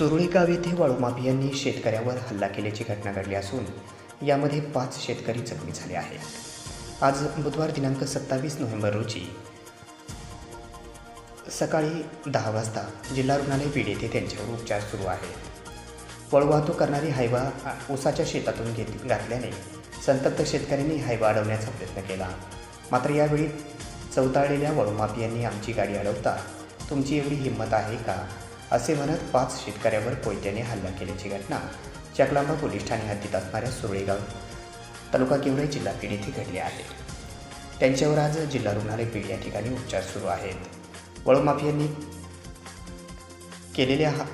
सुरळी गाव येथे वाळूमाफियांनी शेतकऱ्यावर हल्ला केल्याची घटना घडली असून यामध्ये पाच शेतकरी जखमी झाले आहेत. आज बुधवार दिनांक सत्तावीस नोव्हेंबर रोजी सकाळी दहा वाजता जिल्हा रुग्णालय बीड येथे त्यांच्यावर उपचार सुरू आहेत. वळू वाहतूक करणारी हायवा ऊसाच्या शेतातून घेत घातल्याने संतप्त शेतकऱ्यांनी हायवा अडवण्याचा प्रयत्न केला. मात्र यावेळी चौताळलेल्या वळूमाफियांनी आमची गाडी अडवता तुमची एवढी हिंमत आहे का? असे म्हणत पाच शेतकऱ्यावर कोयत्याने हल्ला केल्याची घटना चकलांबा पोलीस ठाणे हद्दीत असणाऱ्या सुरळीगाव तालुका किवळे जिल्हा बीड येथे घडली आहे. त्यांच्यावर आज जिल्हा रुग्णालय बीड या ठिकाणी उपचार सुरू आहेत. वळूमाफियांनी केलेल्या हा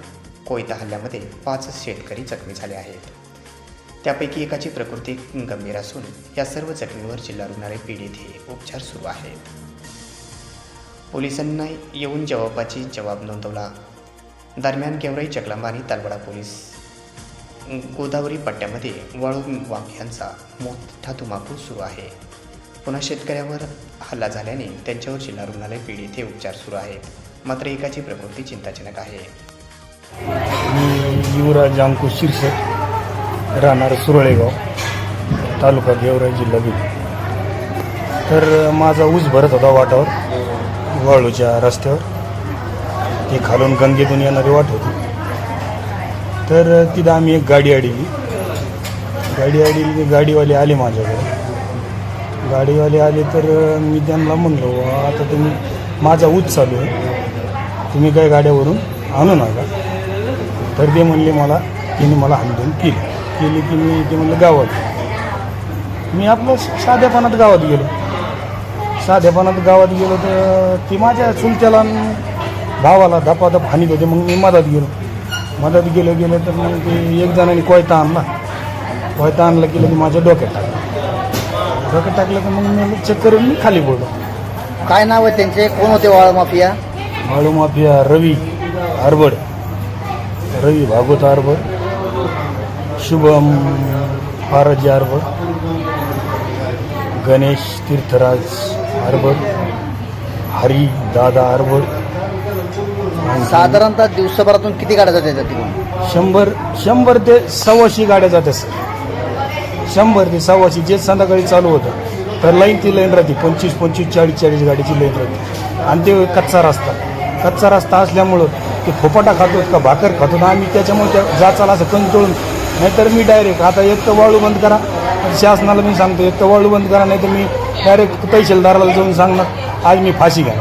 कोयता हल्ल्यामध्ये पाच शेतकरी जखमी झाले आहेत. त्यापैकी एकाची प्रकृती गंभीर असून या सर्व जखमींवर जिल्हा रुग्णालय बीड येथे उपचार सुरू आहेत. पोलिसांना येऊन जबाबाची जबाब नोंदवला दरम्यान गेवराई चकलांबा आणि पोलीस गोदावरी पट्ट्यामध्ये वाळू वाघ्यांचा मोठा धुमाकूळ सुरू आहे. पुन्हा शेतकऱ्यावर हल्ला झाल्याने त्यांच्यावर जिल्हा रुग्णालय पीड येथे उपचार सुरू आहेत. मात्र एकाची प्रकृती चिंताजनक आहे. मी युवराज अंकुश शिरसट राहणार सुरळेगाव तालुका गेवराई जिल्हा बीड. तर माझा ऊस भरत होता वाटावर वाळूच्या रस्त्यावर. ती खालून गंगेतून येणारी वाट होती. तर तिथं आम्ही एक गाडी अडवली गाडी अडवली गाडीवाले आले माझ्याकडे. गाडीवाले आले तर मी त्यांना म्हणलो आता तुम्ही माझा ऊच चालू आहे. तुम्ही काय गाड्यावरून आणू नका. तर ते म्हणले मला तिने मला हाणधून केली. केली की मी ते म्हणलं गावात मी आपलं साध्यापणात गावात गेलो. साध्यापणात गावात गेलो तर ती माझ्या चुलत्याला भावाला धपाधप हानीत होते मग मी मदत गेलो. मदत गेलो गेलो तर मग ते एक जणांनी कोयता आणला. कोयता आणला की माझ्या डोक्यात टाकलं. डोक्यात टाकलं तर मग मी चेक करून मी खाली पडलो काय नाव आहे त्यांचे? कोण होते वाळ माफिया? माळू माफिया रवी आरबड रवी भागवत आरबड शुभम पारजी आरबड गणेश तीर्थराज आरबड हरी दादा आणखी साधारणतः दिवसभरातून किती गाड्या जातात येतात तिकडून? शंभर शंभर ते सव्वाशे गाड्या जातात सर. शंभर ते सव्वाशे जे संध्याकाळी चालू होतं. तर लाईन ती लाईन राहते पंचवीस पंचवीस चाळीस चाळीस गाडीची लाईन राहते. आणि ते कच्चा रस्ता. कच्चा रस्ता असल्यामुळं ते फोपाटा खातो का भाकर खातो ना आम्ही त्याच्यामुळे त्या जाचाला असं कंटाळून नाहीतर मी डायरेक्ट आता एक तर वाळू बंद करा. शासनाला मी सांगतो एक तर वाळू बंद करा नाही तर मी डायरेक्ट तहसीलदाराला जाऊन सांगणार आज मी फाशी घ्या.